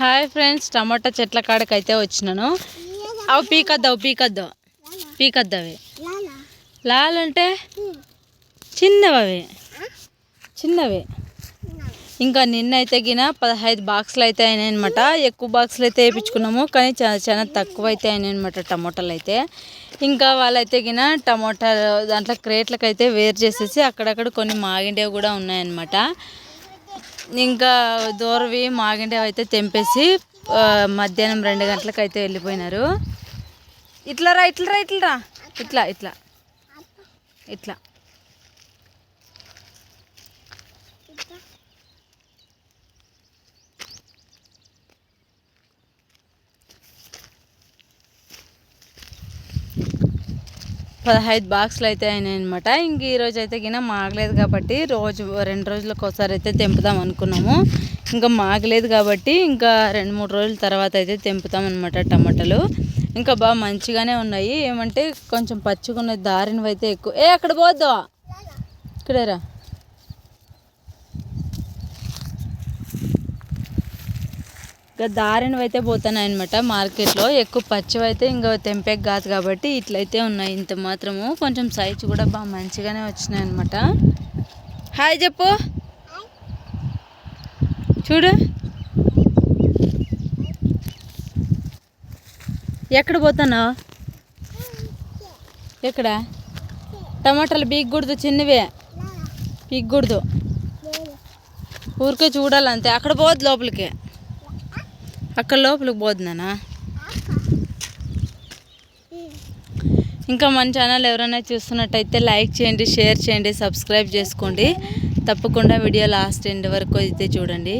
Hi friends టమాటా చెట్ల కాడకి అయితే వచ్చినాను. అవి పీకద్దావు పీకద్దావు పీకద్దావి లాలంటే చిన్నవి అవి చిన్నవి. ఇంకా నిన్న అయితే గిన పదహైదు బాక్సులు అయితే అయినాయి అనమాట ఎక్కువ బాక్సులు అయితే వేయించుకున్నాము కానీ చాలా చాలా తక్కువ అయితే అయినాయి అనమాట టమోటాలు అయితే ఇంకా వాళ్ళైతే గిన టమోటాలు దాంట్లో క్రేట్లకు అయితే వేరు చేసేసి అక్కడక్కడ కొన్ని మాగిండేవి కూడా ఉన్నాయన్నమాట. ఇంకా దూరవి మాగిండేవి అయితే తెంపేసి మధ్యాహ్నం రెండు గంటలకు అయితే వెళ్ళిపోయినారు. ఇట్లా రా ఇట్లా రా ఇట్లా రా ఇట్లా ఇట్లా. ఇట్లా. పదహైదు బాక్సులు అయితే అయినాయి అనమాట ఇంక ఈరోజు అయితే గిన మాగలేదు కాబట్టి రోజు రెండు రోజులకు ఒకసారి అయితే తెంపుదాం అనుకున్నాము. ఇంకా మాగలేదు కాబట్టి ఇంకా రెండు మూడు రోజుల తర్వాత అయితే తెంపుతాం అనమాట టమాటాలు. ఇంకా బాగా మంచిగానే ఉన్నాయి. ఏమంటే కొంచెం పచ్చిగా ఉన్న దారినవి అయితే ఎక్కువ ఏ అక్కడ పోద్దా ఇక్కడేరా. ఇంకా దారినవి అయితే పోతున్నాయి అనమాట మార్కెట్లో. ఎక్కువ పచ్చివి అయితే ఇంకా తెంపేకి కాదు కాబట్టి ఇట్లయితే ఉన్నాయి ఇంత మాత్రము. కొంచెం సైజు కూడా బాగా మంచిగానే వచ్చినాయి అనమాట హాయ్ చెప్పు. చూడు. ఎక్కడ పోతున్నావు? ఎక్కడ? టమాటాలు బీగకూడదు చిన్నవే. బీగకూడదు ఊరికే చూడాలంతే. అక్కడ పోద్దు లోపలికి. అక్కడ లోపలికి పోతున్నానా ఇంకా మన ఛానల్ ఎవరైనా చూస్తున్నట్టయితే లైక్ చేయండి షేర్ చేయండి సబ్స్క్రైబ్ చేసుకోండి. తప్పకుండా వీడియో లాస్ట్ ఎండ్ వరకు అయితే చూడండి.